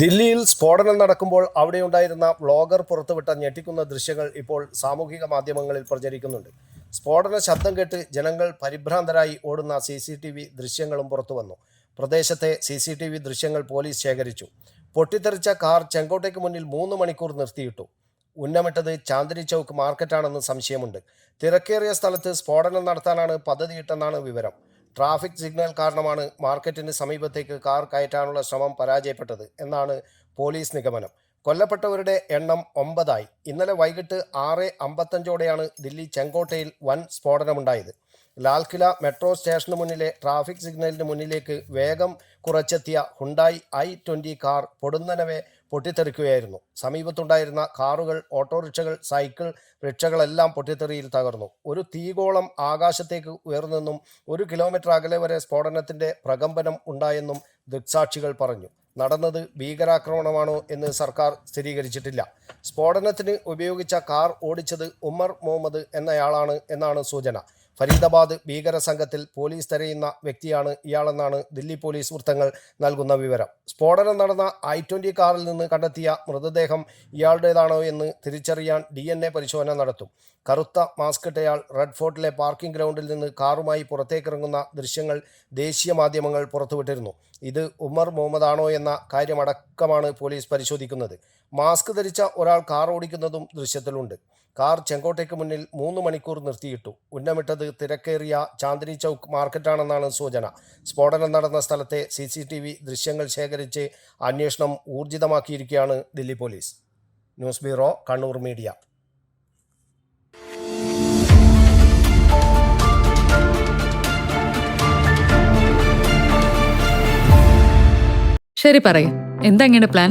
ദില്ലിയിൽ സ്ഫോടനം നടക്കുമ്പോൾ അവിടെയുണ്ടായിരുന്ന വ്ളോഗർ പുറത്തുവിട്ട ഞെട്ടിക്കുന്ന ദൃശ്യങ്ങൾ ഇപ്പോൾ സാമൂഹിക മാധ്യമങ്ങളിൽ പ്രചരിക്കുന്നുണ്ട്. സ്ഫോടന ശബ്ദം കേട്ട് ജനങ്ങൾ പരിഭ്രാന്തരായി ഓടുന്ന സി സി ടി വി ദൃശ്യങ്ങളും പുറത്തുവന്നു. പ്രദേശത്തെ സി സി ടി വി ദൃശ്യങ്ങൾ പോലീസ് ശേഖരിച്ചു. പൊട്ടിത്തെറിച്ച കാർ ചെങ്കോട്ടയ്ക്ക് മുന്നിൽ മൂന്ന് മണിക്കൂർ നിർത്തിയിട്ടു. ഉന്നമിട്ടത് ചാന്ദിനി ചൗക്ക് മാർക്കറ്റാണെന്ന് സംശയമുണ്ട്. തിരക്കേറിയ സ്ഥലത്ത് സ്ഫോടനം നടത്താനാണ് പദ്ധതിയിട്ടെന്നാണ് വിവരം. ട്രാഫിക് സിഗ്നൽ കാരണമാണ് മാർക്കറ്റിന് സമീപത്തേക്ക് കാർ കയറ്റാനുള്ള ശ്രമം പരാജയപ്പെട്ടത് എന്നാണ് പോലീസ് നിഗമനം. കൊല്ലപ്പെട്ടവരുടെ എണ്ണം ഒമ്പതായി. ഇന്നലെ വൈകിട്ട് ആറ് അമ്പത്തഞ്ചോടെയാണ് ദില്ലി ചെങ്കോട്ടയിൽ വൻ സ്ഫോടനമുണ്ടായത്. ലാൽക്കില മെട്രോ സ്റ്റേഷന് മുന്നിലെ ട്രാഫിക് സിഗ്നലിന് മുന്നിലേക്ക് വേഗം കുറച്ചെത്തിയ ഹുണ്ടായി ഐ ട്വന്റി കാർ പൊടുന്നനവെ പൊട്ടിത്തെറിക്കുകയായിരുന്നു. സമീപത്തുണ്ടായിരുന്ന കാറുകൾ ഓട്ടോറിക്ഷകൾ സൈക്കിൾ റിക്ഷകളെല്ലാം പൊട്ടിത്തെറിയിൽ തകർന്നു. ഒരു തീഗോളം ആകാശത്തേക്ക് ഉയർന്നെന്നും ഒരു കിലോമീറ്റർ അകലെ വരെ സ്ഫോടനത്തിന്റെ പ്രകമ്പനം ഉണ്ടായെന്നും ദൃക്സാക്ഷികൾ പറഞ്ഞു. നടന്നത് ഭീകരാക്രമണമാണോ എന്ന് സർക്കാർ സ്ഥിരീകരിച്ചിട്ടില്ല. സ്ഫോടനത്തിന് ഉപയോഗിച്ച കാർ ഓടിച്ചത് ഉമർ മുഹമ്മദ് എന്നയാളാണ് എന്നാണ് സൂചന. ഫരീദാബാദ് ഭീകര സംഘത്തിൽ പോലീസ് തെരയുന്ന വ്യക്തിയാണ് ഇയാളെന്നാണ് ദില്ലി പോലീസ് വൃത്തങ്ങൾ നൽകുന്ന വിവരം. സ്ഫോടനം നടന്ന ഐ ട്വന്റി കാറിൽ നിന്ന് കണ്ടെത്തിയ മൃതദേഹം ഇയാളുടേതാണോ എന്ന് തിരിച്ചറിയാൻ ഡി എൻ എ പരിശോധന നടത്തും. കറുത്ത മാസ്കിട്ടയാൾ റെഡ് ഫോർട്ടിലെ പാർക്കിംഗ് ഗ്രൗണ്ടിൽ നിന്ന് കാറുമായി പുറത്തേക്കിറങ്ങുന്ന ദൃശ്യങ്ങൾ ദേശീയ മാധ്യമങ്ങൾ പുറത്തുവിട്ടിരുന്നു. ഇത് ഉമർ മുഹമ്മദ് ആണോ എന്ന കാര്യമടക്കമാണ് പോലീസ് പരിശോധിക്കുന്നത്. മാസ്ക് ധരിച്ച ഒരാൾ കാർ ഓടിക്കുന്നതും ദൃശ്യത്തിലുണ്ട്. കാർ ചെങ്കോട്ടയ്ക്ക് മുന്നിൽ മൂന്ന് മണിക്കൂർ നിർത്തിയിട്ടു. ഉന്നമിട്ടത് തിരക്കേറിയ ചാന്ദിനി ചൗക്ക് മാർക്കറ്റാണെന്നാണ് സൂചന. സ്ഫോടനം നടന്ന സ്ഥലത്തെ സി സി ടി വി ദൃശ്യങ്ങൾ ശേഖരിച്ച് അന്വേഷണം ഊർജിതമാക്കിയിരിക്കുകയാണ് Delhi police. News bureau Kannur media. ശരി പറയും. എന്താ ഇങ്ങനെ പ്ലാൻ?